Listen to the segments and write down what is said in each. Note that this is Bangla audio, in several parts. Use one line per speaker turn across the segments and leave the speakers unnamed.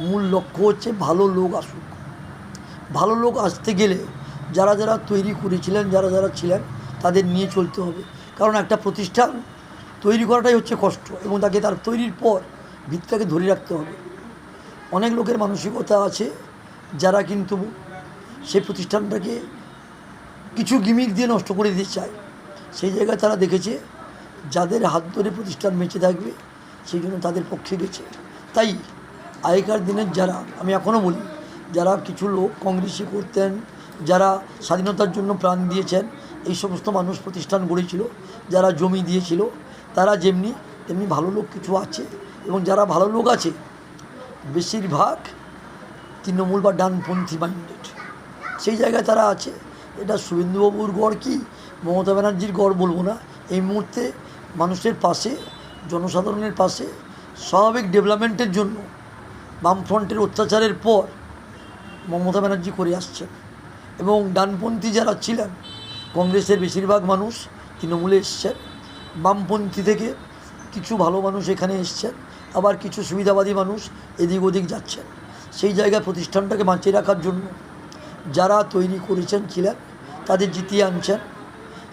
মূল লক্ষ্য হচ্ছে ভালো লোক আসুক। ভালো লোক আসতে গেলে যারা যারা তৈরি করেছিলেন, যারা যারা ছিলেন, তাদের নিয়ে চলতে হবে। কারণ একটা প্রতিষ্ঠান তৈরি করাটাই হচ্ছে কষ্ট এবং তাকে তার তৈরির পর ভিতটাকে ধরে রাখতে হবে। অনেক লোকের মানসিকতা আছে, যারা কিন্তু সেই প্রতিষ্ঠানটাকে কিছু গিমিক দিয়ে নষ্ট করে দিতে চায়। সেই জায়গায় তারা দেখেছে, যাদের হাত ধরে প্রতিষ্ঠান বেঁচে থাকবে, সেই জন্য তাদের পক্ষে গেছে। তাই আগেকার দিনের যারা, আমি এখনও বলি, যারা কিছু লোক কংগ্রেসি করতেন, যারা স্বাধীনতার জন্য প্রাণ দিয়েছেন, এই সমস্ত মানুষ প্রতিষ্ঠান গড়েছিল, যারা জমি দিয়েছিল, তারা যেমনি, তেমনি ভালো লোক কিছু আছে এবং যারা ভালো লোক আছে, বেশিরভাগ তৃণমূল বা ডানপন্থী মাইন্ডেড। সেই জায়গায় তারা আছে। এটা শুভেন্দুবাবুর গড় কি? মমতা ব্যানার্জির গড় বলব না। এই মুহূর্তে মানুষের পাশে, জনসাধারণের পাশে, স্বাভাবিক ডেভেলপমেন্টের জন্য বামফ্রন্টের অত্যাচারের পর মমতা ব্যানার্জি করে আসছেন। এবং ডানপন্থী যারা ছিলেন, কংগ্রেসের বেশিরভাগ মানুষ তৃণমূলে এসছেন। বামপন্থী থেকে কিছু ভালো মানুষ এখানে এসছেন, আবার কিছু সুবিধাবাদী মানুষ এদিক ওদিক যাচ্ছেন। সেই জায়গায় প্রতিষ্ঠানটাকে বাঁচিয়ে রাখার জন্য যারা তৈরি করেছেন, ছিলেন, তাদের জিতিয়ে আনছেন।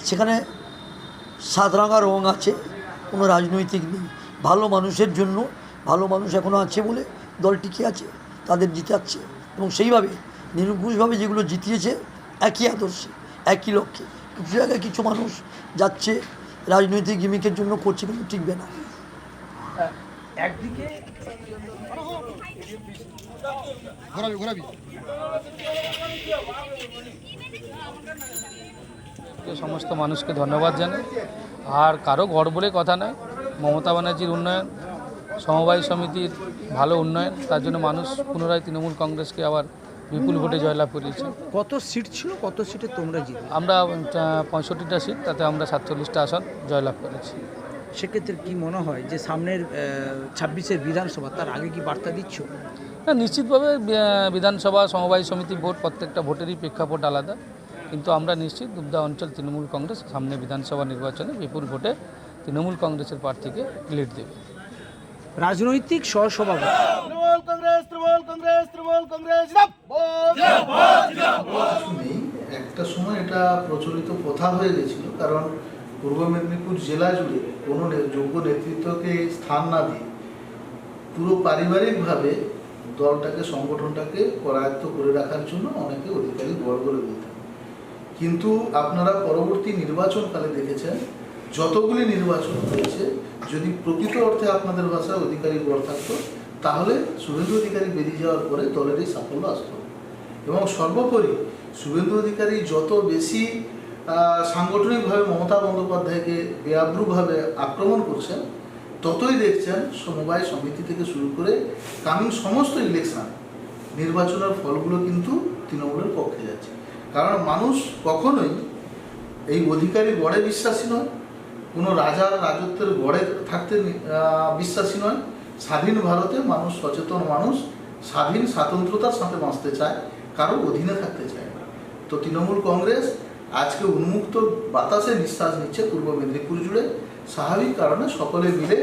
সেখানে সাতরাঙা রং আছে, কোনো রাজনৈতিক নেই। ভালো মানুষের জন্য, ভালো মানুষ এখনও আছে বলে দল টিকে আছে তাদের জিতাচ্ছে এবং সেইভাবে নিরঙ্কুশভাবে যেগুলো জিতিয়েছে একই আদর্শে একই লক্ষ্যে। কিছু জায়গায় কিছু মানুষ যাচ্ছে রাজনৈতিক গিমিকের জন্য করছে কিন্তু টিকবে না।
একদিকে
ঘোরাবি ঘোরাবি।
সমস্ত মানুষকে ধন্যবাদ জানাই। আর কারও গড় বলে কথা নয়। মমতা ব্যানার্জির উন্নয়ন। সমবায় সমিতির ভালো উন্নয়ন তার জন্য মানুষ পুনরায় তৃণমূল কংগ্রেসকে আবার বিপুল ভোটে জয়লাভ করিয়েছে।
কত সিট ছিল? কত সিটে তোমরা জিতে
আমরা পঁয়ষট্টিটা সিট তাতে আমরা সাতচল্লিশটা আসন জয়লাভ করেছি।
সেক্ষেত্রে কি মনে হয় যে সামনের ছাব্বিশের বিধানসভা তার আগে কি বার্তা দিচ্ছ?
না নিশ্চিতভাবে বিধানসভা সমবায় সমিতি ভোট প্রত্যেকটা ভোটেরই প্রেক্ষাপট আলাদা। কিন্তু আমরা নিশ্চিত দুবদা অঞ্চল তৃণমূল কংগ্রেস সামনে বিধানসভা নির্বাচনে বিপুল ভোটে তৃণমূল কংগ্রেসের প্রার্থীকে লিড দেবে।
রাজনৈতিক সহসভাপতি।
তৃণমূল কংগ্রেস তৃণমূল কংগ্রেস তৃণমূল কংগ্রেস
নেই একটা সময় এটা প্রচলিত প্রথা হয়ে গেছিল কারণ পূর্ব মেদিনীপুর জেলা জুড়ে কোনো নে- যোগ্য নেতৃত্বকে স্থান না দিয়ে পুরো পারিবারিকভাবে দলটাকে সংগঠনটাকে করায়ত্ত করে রাখার জন্য অনেকে অধিকারী গড় করে দিতেন। কিন্তু আপনারা পরবর্তী নির্বাচনকালে দেখেছেন যতগুলি নির্বাচন হয়েছে, যদি প্রকৃত অর্থে আপনাদের ভাষায় অধিকারী গড় থাকতো, তাহলে শুভেন্দু অধিকারী বেরিয়ে যাওয়ার পরে দলেরই সাফল্য আসতো। এবং সর্বোপরি শুভেন্দু অধিকারী যত বেশি সাংগঠনিকভাবে মমতা বন্দ্যোপাধ্যায়কে বেআব্রুভাবে আক্রমণ করছেন, ততই দেখছেন সমবায় সমিতি থেকে শুরু করে কামিং সমস্ত ইলেকশন, নির্বাচনের ফলগুলো কিন্তু তৃণমূলের পক্ষে যাচ্ছে। কারণ মানুষ কখনোই এই অধিকারী গড়ে বিশ্বাসী নয় কোনো রাজার রাজত্বের গড়ে থাকতে বিশ্বাসী নয়। স্বাধীন ভারতে মানুষ সচেতন মানুষ, স্বাধীন স্বাতন্ত্রতার সাথে বাঁচতে চায়, কারও অধীনে থাকতে চায় না। তো তৃণমূল কংগ্রেস আজকে উন্মুক্ত বাতাসে নিঃশ্বাস নিচ্ছে পূর্ব মেদিনীপুর জুড়ে। স্বাভাবিক কারণে সকলে মিলে